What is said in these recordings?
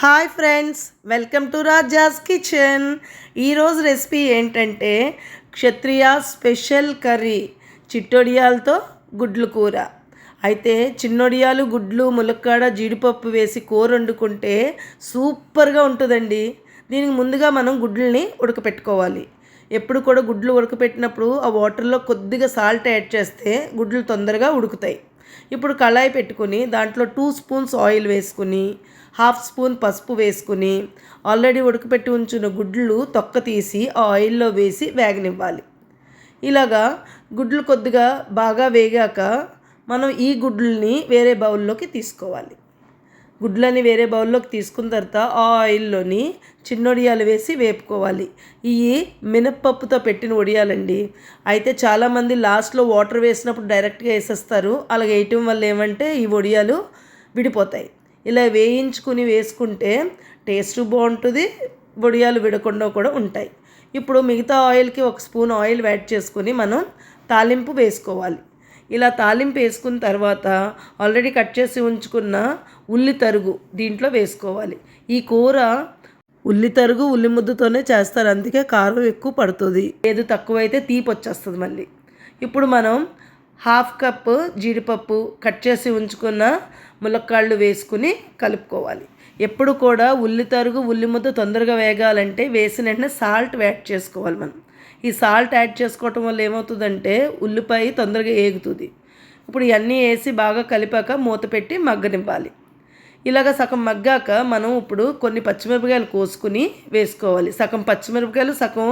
Hi friends welcome to Raja's kitchen. ఈరోజు recipe ఏంటంటే Kshatriya special curry చిట్టొడియాలతో గుడ్లు కూర. అయితే చిన్నొడియాలు గుడ్లు ములక్కాడ జీడిపప్పు వేసి కూర వండుకుంటే సూపర్గా ఉంటుందండి. దీనికి ముందుగా మనం గుడ్లని ఉడకపెట్టుకోవాలి. ఎప్పుడు కూడా గుడ్లు ఉడకపెట్టినప్పుడు ఆ వాటర్లో కొద్దిగా సాల్ట్ యాడ్ చేస్తే గుడ్లు తొందరగా ఉడుకుతాయి. ఇప్పుడు కళాయి పెట్టుకుని దాంట్లో టూ స్పూన్స్ ఆయిల్ వేసుకుని హాఫ్ స్పూన్ పసుపు వేసుకుని ఆల్రెడీ ఉడకపెట్టి ఉంచిన గుడ్లు తొక్క తీసి ఆ ఆయిల్లో వేసి వేగనివ్వాలి. ఇలాగా గుడ్లు కొద్దిగా బాగా వేగాక మనం ఈ గుడ్లని వేరే బౌల్లోకి తీసుకోవాలి. గుడ్లని వేరే బౌల్లోకి తీసుకున్న తర్వాత ఆ ఆయిల్లోని చిన్న వడియాలు వేసి వేపుకోవాలి. ఇవి మినప్పప్పుతో పెట్టిన వడియాలండి అయితే చాలామంది లాస్ట్లో వాటర్ వేసినప్పుడు డైరెక్ట్గా వేసేస్తారు. అలా వేయటం వల్ల ఏమంటే ఈ వడియాలు విడిపోతాయి. ఇలా వేయించుకుని వేసుకుంటే టేస్ట్ బాగుంటుంది వడియాలు విడకుండా కూడా ఉంటాయి. ఇప్పుడు మిగతా ఆయిల్కి ఒక స్పూన్ ఆయిల్ యాడ్ చేసుకుని మనం తాలింపు వేసుకోవాలి. ఇలా తాలింపు వేసుకున్న తర్వాత ఆల్రెడీ కట్ చేసి ఉంచుకున్న ఉల్లి తరుగు దీంట్లో వేసుకోవాలి. ఈ కూర ఉల్లి తరుగు ఉల్లి ముద్దతోనే చేస్తారు. అందుకే కారం ఎక్కువ పడుతుంది. ఏది తక్కువైతే తీపి వచ్చేస్తుంది మళ్ళీ. ఇప్పుడు మనం హాఫ్ కప్ జీడిపప్పు కట్ చేసి ఉంచుకున్న ములక్కాళ్ళు వేసుకుని కలుపుకోవాలి. ఎప్పుడు కూడా ఉల్లి తరుగు ఉల్లి ముద్ద తొందరగా వేగాలంటే వేసిన వెంటనే సాల్ట్ యాడ్ చేసుకోవాలి మనం. ఈ సాల్ట్ యాడ్ చేసుకోవటం వల్ల ఏమవుతుందంటే ఉల్లిపాయ తొందరగా ఏగుతుంది. ఇప్పుడు ఇవన్నీ వేసి బాగా కలిపాక మూత పెట్టి మగ్గనివ్వాలి. ఇలాగ సగం మగ్గాక మనం ఇప్పుడు కొన్ని పచ్చిమిరపకాయలు కోసుకుని వేసుకోవాలి. సగం పచ్చిమిరపకాయలు సగం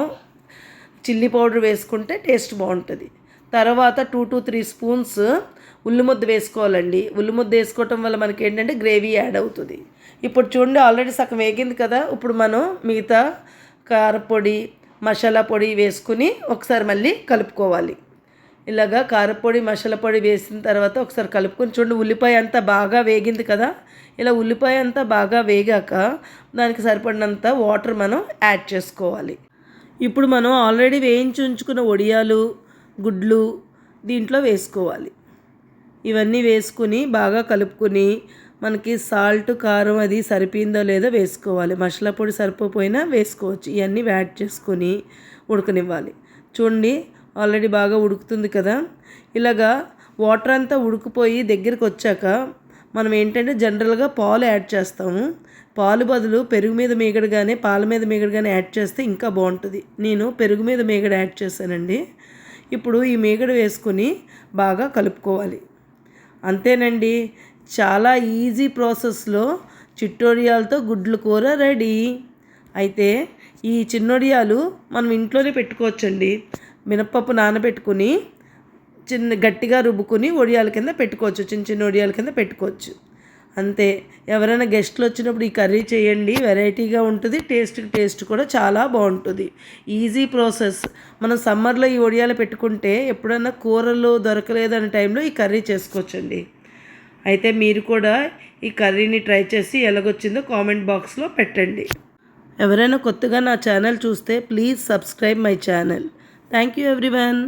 చిల్లీ పౌడర్ వేసుకుంటే టేస్ట్ బాగుంటుంది. తర్వాత టూ టు త్రీ స్పూన్స్ ఉల్లిముద్ద వేసుకోవాలండి. ఉల్లిముద్ద వేసుకోవటం వల్ల మనకి ఏంటంటే గ్రేవీ యాడ్ అవుతుంది. ఇప్పుడు చూడండి ఆల్రెడీ సగం వేగింది కదా. ఇప్పుడు మనం మిగతా కారపొడి మసాలా పొడి వేసుకుని ఒకసారి మళ్ళీ కలుపుకోవాలి. ఇలాగా కారపొడి మసాలా పొడి వేసిన తర్వాత ఒకసారి కలుపుకొని చూడండి ఉల్లిపాయ అంతా బాగా వేగింది కదా? ఇలా ఉల్లిపాయ అంతా బాగా వేగాక దానికి సరిపడినంత వాటర్ మనం యాడ్ చేసుకోవాలి. ఇప్పుడు మనం ఆల్రెడీ వేయించి ఉంచుకున్న ఒడియాలు గుడ్లు దీంట్లో వేసుకోవాలి. ఇవన్నీ వేసుకుని బాగా కలుపుకొని మనకి సాల్ట్ కారం అది సరిపోయిందో లేదో వేసుకోవాలి. మసాలా పొడి సరిపోయినా వేసుకోవచ్చు. ఇవన్నీ యాడ్ చేసుకొని ఉడకనివ్వాలి. చూడండి ఆల్రెడీ బాగా ఉడుకుతుంది కదా. ఇలాగా వాటర్ అంతా ఉడికిపోయి దగ్గరికి వచ్చాక మనం ఏంటంటే జనరల్గా పాలు యాడ్ చేస్తాము. పాలు బదులు పెరుగు మీద మీగడగానే పాల మీద మీగడగానే యాడ్ చేస్తే ఇంకా బాగుంటుంది. నేను పెరుగు మీద మీగడ యాడ్ చేశానండి. ఇప్పుడు ఈ మీగడ వేసుకొని బాగా కలుపుకోవాలి. అంతేనండి. చాలా ఈజీ ప్రాసెస్లో చిట్టోడియాలతో గుడ్లు కూర రెడీ. అయితే ఈ చిన్నొడియాలు మనం ఇంట్లోనే పెట్టుకోవచ్చండి. మినప్పప్పు నానబెట్టుకుని చిన్న గట్టిగా రుబ్బుకుని ఒడియాల కింద పెట్టుకోవచ్చు. చిన్న చిన్న ఒడియాల కింద పెట్టుకోవచ్చు. అంతే. ఎవరైనా గెస్ట్లు వచ్చినప్పుడు ఈ కర్రీ చేయండి వెరైటీగా ఉంటుంది టేస్ట్ టేస్ట్ కూడా చాలా బాగుంటుంది. Easy process. మనం సమ్మర్లో ఈ ఒడియాలు పెట్టుకుంటే ఎప్పుడైనా కూరలు దొరకలేదనే టైంలో ఈ కర్రీ చేసుకోవచ్చండి. అయితే మీరు కూడా ఈ కర్రీని ట్రై చేసి ఎలాగొచ్చిందో కామెంట్ బాక్స్లో పెట్టండి. ఎవరైనా కొత్తగా నా ఛానల్ చూస్తే please subscribe my channel. Thank you everyone.